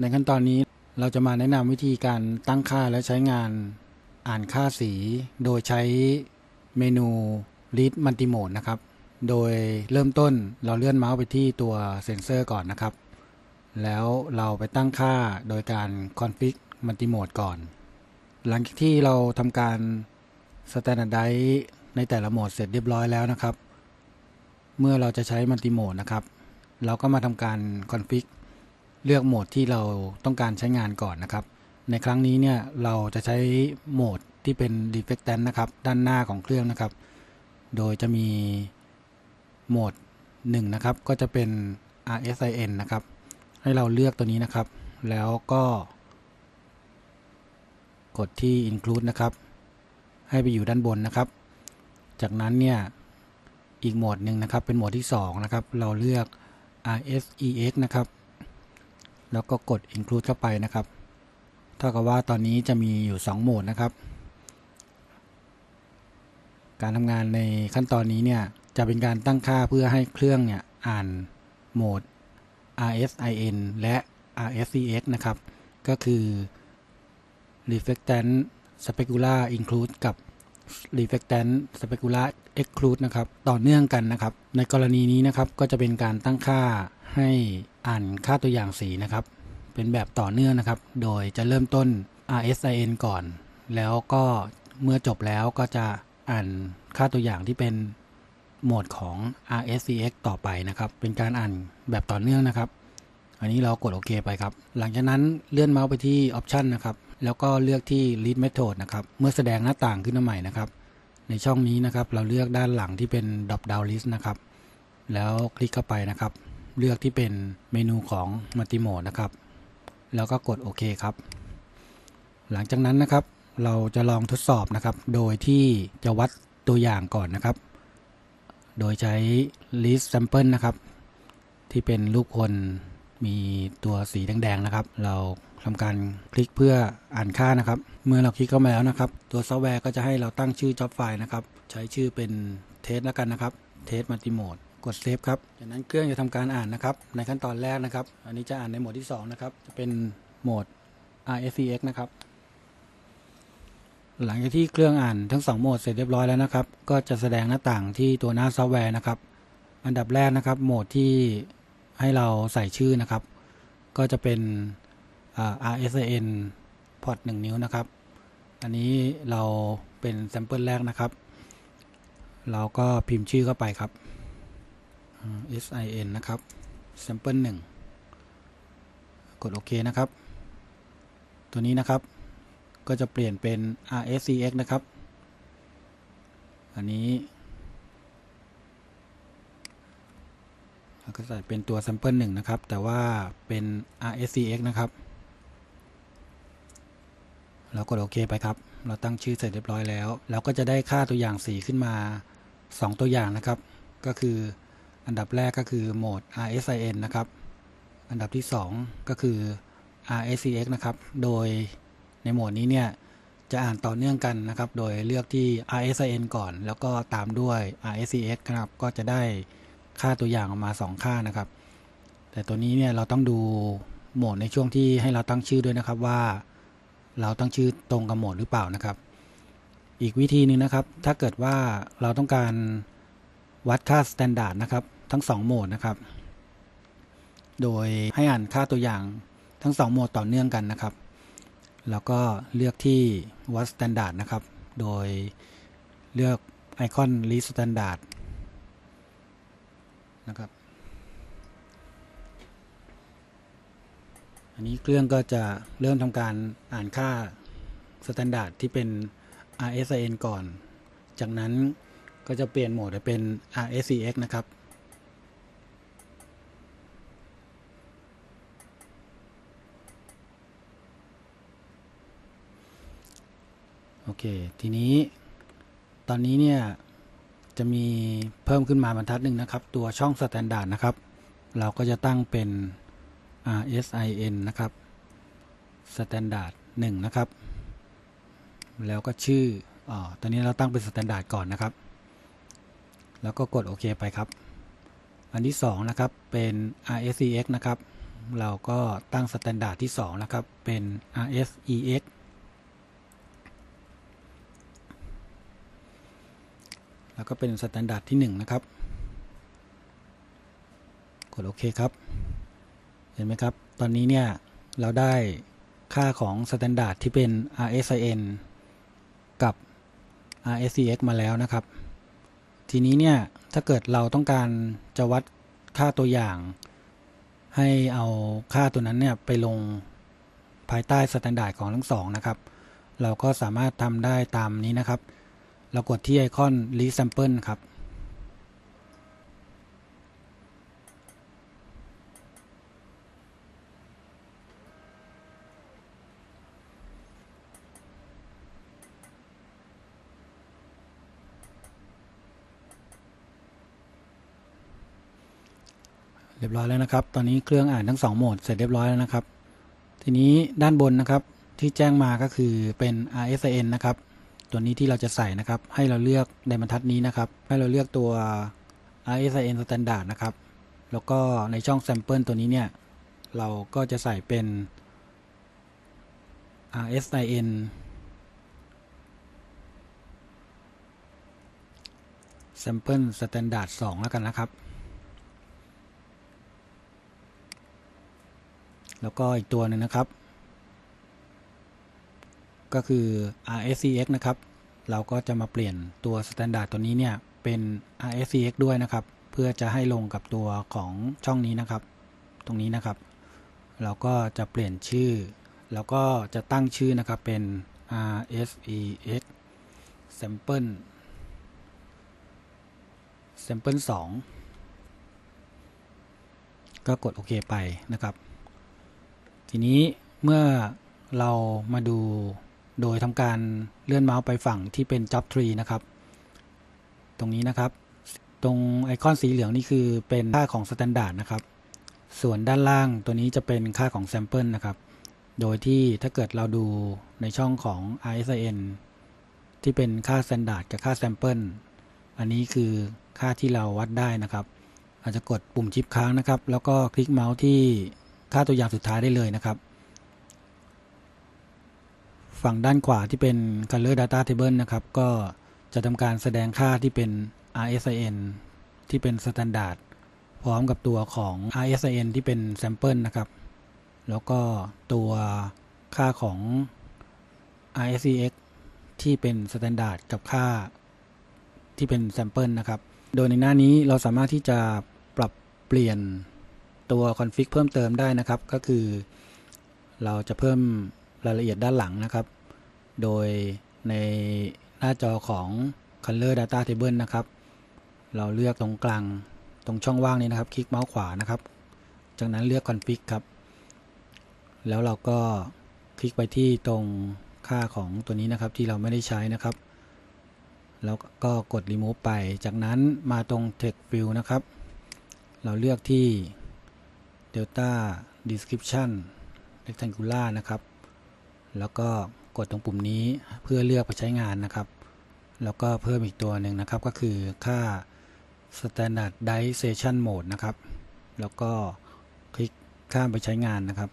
ในขั้นตอนนี้เราจะมาแนะนำวิธีการตั้งค่าและใช้งาน อ่านค่าสี โดยใช้เมนู read multi mode นะครับ โดยเริ่มต้นเราเลื่อนเมาส์ไปที่ตัวเซนเซอร์ก่อนนะครับ แล้วเราไปตั้งค่าโดยการ config multi mode ก่อน หลังจากที่เราทำการ standardize ในแต่ละโหมดเสร็จเรียบร้อยแล้วนะครับ เมื่อเราจะใช้มัลติโหมดนะครับ เราก็มาทำการคอนฟิก เลือกโหมดที่เราต้องการใช้งานก่อนนะครับ ในครั้งนี้เนี่ยเราจะใช้โหมดที่เป็น Defectant นะครับด้านหน้าของเครื่องนะครับ โดยจะมีโหมด1นะครับก็จะเป็น RSIN นะครับ ให้เราเลือกตัวนี้นะครับ แล้วก็กดที่ include นะครับ ให้ไปอยู่ด้านบนนะครับ จากนั้นเนี่ยอีกโหมดหนึ่งนะครับเป็นโหมดที่2นะครับเราเลือก RSEX นะครับ แล้วก็กด include เข้าไปนะครับ เท่ากับว่าตอนนี้จะมีอยู่ 2 โหมดนะครับ การทำงานในขั้นตอนนี้เนี่ย จะเป็นการตั้งค่าเพื่อให้เครื่องเนี่ย อ่านโหมด RSIN และ RSCX นะครับ ก็คือ reflectant specular include กับ reflectant specular exclude นะครับ ต่อเนื่องกันนะครับ ในกรณีนี้นะครับ ก็จะเป็นการตั้งค่า ให้อ่านค่าตัวอย่างสีนะครับ เป็นแบบต่อเนื่องนะครับ โดยจะเริ่มต้น RSIN ก่อน แล้วก็เมื่อจบแล้วก็จะอ่านค่าตัวอย่างที่เป็นโหมดของ RSCX ต่อไปนะครับ เป็นการอ่านแบบต่อเนื่องนะครับ อันนี้เรากดโอเคไปครับ หลังจากนั้นเลื่อนเมาส์ไปที่ Option นะครับ แล้วก็เลือกที่ Read Method นะครับ เมื่อแสดงหน้าต่างขึ้นมาใหม่นะครับ ในช่องนี้นะครับ เราเลือกด้านหลังที่เป็น Drop Down List นะครับ แล้วคลิกเข้าไปนะครับ เลือกที่เป็นเมนูของ Multi Mode นะครับ แล้วก็กดโอเคครับ หลังจากนั้นนะครับ เราจะลองทดสอบนะครับ โดยที่จะวัดตัวอย่างก่อนนะครับ โดยใช้ list sample นะครับ ที่เป็นรูปคนมีตัวสีแดงๆนะครับ เราทำการคลิกเพื่ออ่านค่านะครับ เมื่อเราคลิกเข้ามาแล้วนะครับ ตัวซอฟต์แวร์ก็จะให้เราตั้งชื่อ job file นะครับ ใช้ชื่อเป็นเทสแล้วกันนะครับ เทสมัลติโหมด กดเซฟครับจากนั้นเครื่องจะทำการอ่านนะครับ ในขั้นตอนแรกนะครับ อันนี้จะอ่านในโหมดที่ 2 นะครับ จะเป็นโหมด RSCX นะครับ หลังจากที่เครื่องอ่านทั้ง 2 โหมดเสร็จเรียบร้อยแล้วนะครับ ก็จะแสดงหน้าต่างที่ตัวหน้าซอฟต์แวร์นะครับ อันดับแรกนะครับ โหมดที่ให้เราใส่ชื่อนะครับ ก็จะเป็น RSIN พอร์ต1นิ้วนะครับ อันนี้เราเป็นแซมเปิลแรกนะครับ เราก็พิมพ์ชื่อเข้าไปครับ SIN นะครับแซมเปิล1กดโอเคนะครับ ตัวนี้นะครับ ก็จะเปลี่ยนเป็น RSCX นะครับ อันนี้เราก็ใส่เป็นตัว sample 1 นะครับ แต่ว่าเป็น RSCX นะครับเรากดโอเคไปครับ เราตั้งชื่อเสร็จเรียบร้อยแล้ว เราก็จะได้ค่าตัวอย่างสีขึ้นมา 2 ตัวอย่างนะครับ ก็คือ อันดับแรกก็คือโหมด RSIN นะครับ อันดับที่ 2 ก็คือ RSCX นะครับ โดยในโหมดนี้เนี่ยจะอ่านต่อเนื่องกันนะครับ โดยเลือกที่ RSIN ก่อน แล้วก็ตามด้วย RSCX นะครับ ก็จะได้ค่าตัวอย่างออกมา 2 ค่านะครับ แต่ตัวนี้เนี่ยเราต้องดูโหมดในช่วงที่ให้เราตั้งชื่อด้วยนะครับว่า เราตั้งชื่อตรงกับโหมดหรือเปล่านะครับ อีกวิธีหนึ่งนะครับ ถ้าเกิดว่าเราต้องการวัดค่า standard นะครับ ทั้ง 2 โหมดนะครับ โดยให้อ่านค่าตัวอย่างทั้ง 2 โหมดต่อเนื่องกันนะครับ แล้วก็เลือกที่วัด standard นะครับ โดยเลือกไอคอน list standard นะครับ อันนี้เครื่องก็จะเริ่มทำการอ่านค่า standard ที่เป็น RSIN ก่อน จากนั้นก็จะเปลี่ยนโหมดเป็น RSCX นะครับ เค ทีนี้ตอนนี้เนี่ยจะมีเพิ่มขึ้นมาบรรทัดหนึ่งนะครับ ตัวช่อง Standard นะครับ เราก็จะตั้งเป็น RSIN นะครับ Standard 1 นะครับ แล้วก็ชื่ออ๋อตอนนี้เราตั้งเป็น Standard ก่อนนะครับ แล้วก็กดโอเคไปครับ อันที่ 2 นะครับ เป็น RSCX นะครับ เราก็ตั้งสแตนดาร์ดที่ 2 นะครับ เป็น RSEX แล้วก็เป็นสแตนดาร์ดที่ 1 นะครับ กดโอเคครับ เห็นไหมครับ ตอนนี้เนี่ย เราได้ค่าของสแตนดาร์ดที่เป็น RSIN กับ RSCX มาแล้วนะครับ ทีนี้เนี่ย ถ้าเกิดเราต้องการจะวัดค่าตัวอย่าง ให้เอาค่าตัวนั้นเนี่ย ไปลงภายใต้สแตนดาร์ดของทั้งสองนะครับ เราก็สามารถทำได้ตามนี้นะครับ เรากดที่ไอคอน resample ครับ เรียบร้อยแล้วนะครับ ตอนนี้เครื่องอ่านทั้ง 2 โหมดเสร็จเรียบร้อยแล้วนะครับ ทีนี้ด้านบนนะครับที่แจ้งมาก็คือเป็น RSN นะครับ ตัวนี้ที่เราจะใส่นะครับ ให้เราเลือกในบรรทัดนี้นะครับ ให้เราเลือกตัว RSIN Standard นะครับ แล้วก็ในช่อง Sample ตัวนี้เนี่ย เราก็จะใส่เป็น RSIN Sample Standard 2แล้วกันนะครับ แล้วก็อีกตัวหนึ่งนะครับ ก็คือ RSCX นะครับ เราก็จะมาเปลี่ยนตัว Standard ตัวนี้เนี่ย เป็น RSCX ด้วยนะครับ เพื่อจะให้ลงกับตัวของช่องนี้นะครับ ตรงนี้นะครับ เราก็จะเปลี่ยนชื่อ แล้วก็จะตั้งชื่อนะครับเป็น RSEX Sample Sample 2 ก็กดโอเคไปนะครับ ทีนี้เมื่อเรามาดู โดยทำการเลื่อนเมาส์ไปฝั่งที่เป็น Job Tree นะครับ ตรงนี้นะครับ ตรงไอคอนสีเหลืองนี่คือเป็นค่าของ Standard นะครับ ส่วนด้านล่างตัวนี้จะเป็นค่าของ Sample นะครับ โดยที่ถ้าเกิดเราดูในช่องของ RSIN ที่เป็นค่า Standard กับค่า Sample อันนี้คือค่าที่เราวัดได้นะครับ อาจจะกดปุ่มชิปค้างนะครับ แล้วก็คลิกเมาส์ที่ค่าตัวอย่างสุดท้ายได้เลยนะครับ ฝั่งด้านขวาที่เป็น Color Data Table นะครับ ก็จะทำการแสดงค่าที่เป็น RSIN ที่เป็น Standard พร้อมกับตัวของ RSIN ที่เป็น Sample นะครับ แล้วก็ตัวค่าของ RSCX ที่เป็น Standard กับค่าที่เป็น Sample นะครับ โดยในหน้านี้เราสามารถที่จะปรับเปลี่ยนตัวคอนฟิกเพิ่มเติมได้นะครับ ก็คือ เราจะเพิ่ม รายละเอียดด้านหลังนะครับ โดยในหน้าจอของ Color Data Table นะครับ เราเลือกตรงกลางตรงช่องว่างนี้นะครับ คลิกเมาส์ขวานะครับ จากนั้นเลือก Config ครับ แล้วเราก็คลิกไปที่ตรงค่าของตัวนี้นะครับที่เราไม่ได้ใช้นะครับ แล้วก็กด remove ไป จากนั้นมาตรง text field นะครับ เราเลือกที่ delta description rectangular นะครับ แล้วก็กดตรงปุ่มนี้เพื่อเลือกไปใช้งานนะครับ แล้วก็เพิ่มอีกตัวหนึ่งนะครับก็คือค่า Standard d i z a t i o n mode นะครับ แล้วก็คลิกข้ามไปใช้งานนะครับ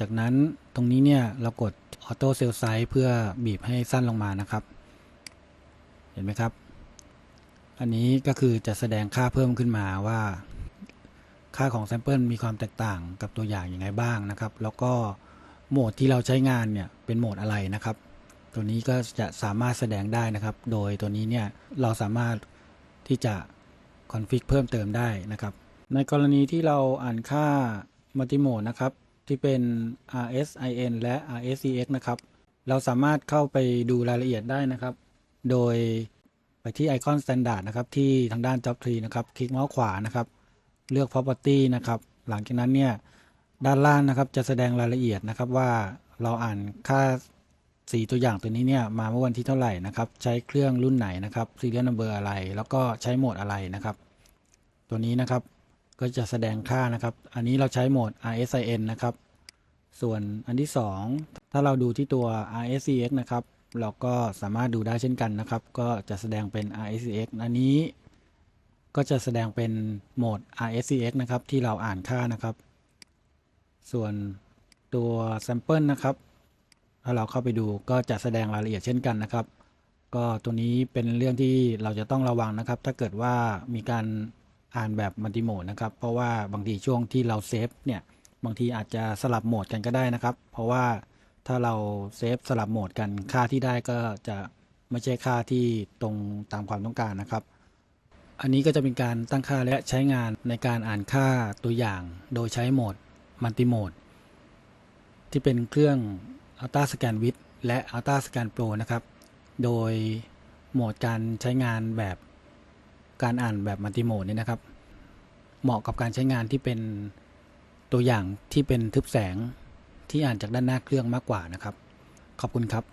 จากนั้นตรงนี้เนี่ยเรากด auto cell size เพื่อบีบให้สั้นลงมานะครับ เห็นไหมครับ อันนี้ก็คือจะแสดงค่าเพิ่มขึ้นมาว่า ค่าของแซมเปิลมีความแตกต่างกับตัวอย่างอยังไงบ้างนะครับ แล้วก็ โหมดที่เราใช้งานเนี่ยเป็นโหมดอะไรนะครับ ตัวนี้ก็จะสามารถแสดงได้นะครับ โดยตัวนี้เนี่ยเราสามารถที่จะคอนฟิกเพิ่มเติมได้นะครับ ในกรณีที่เราอ่านค่ามัลติโหมดนะครับ ที่เป็น RSIN และ RSCX นะครับ เราสามารถเข้าไปดูรายละเอียดได้นะครับ โดยไปที่ไอคอน Standard นะครับ ที่ทางด้าน Job Tree นะครับ คลิกเมาส์ขวานะครับ เลือก property นะครับ หลังจากนั้นเนี่ย ด้านล่างนะครับจะแสดงรายละเอียดนะครับว่าเราอ่านค่าสีตัวอย่างตัวนี้เนี่ยมาเมื่อวันที่เท่าไหร่นะครับใช้เครื่องรุ่นไหนนะครับ serial number อะไร แล้วก็ใช้โหมดอะไรนะครับ ตัวนี้นะครับก็จะแสดงค่านะครับ อันนี้เราใช้โหมด RSIN นะครับ ส่วนอันที่ 2 ถ้าเราดูที่ตัว RSCX นะครับ เราก็สามารถดูได้เช่นกันนะครับ ก็จะแสดงเป็น RSCX อันนี้ ก็จะแสดงเป็นโหมด RSCX นะครับที่เราอ่านค่านะครับ ส่วนตัวแซมเปิลนะครับถ้าเราเข้าไปดูก็จะแสดงรายละเอียดเช่นกันนะครับ ก็ตัวนี้เป็นเรื่องที่เราจะต้องระวังนะครับ ถ้าเกิดว่ามีการอ่านแบบมัลติโหมดนะครับ เพราะว่าบางทีช่วงที่เราเซฟเนี่ยบางทีอาจจะสลับโหมดกันก็ได้นะครับ เพราะว่าถ้าเราเซฟสลับโหมดกันค่าที่ได้ก็จะไม่ใช่ค่าที่ตรงตามความต้องการนะครับ อันนี้ก็จะเป็นการตั้งค่าและใช้งานในการอ่านค่าตัวอย่างโดยใช้โหมด มัลติโหมด ที่เป็นเครื่อง Ultra Scan With และ Ultra Scan Pro นะครับ โดยโหมดการใช้งานแบบการอ่านแบบมัลติโหมดนี่นะครับ เหมาะกับการใช้งานที่เป็นตัวอย่างที่เป็นทึบแสงที่อ่านจากด้านหน้าเครื่องมากกว่านะครับ ขอบคุณครับ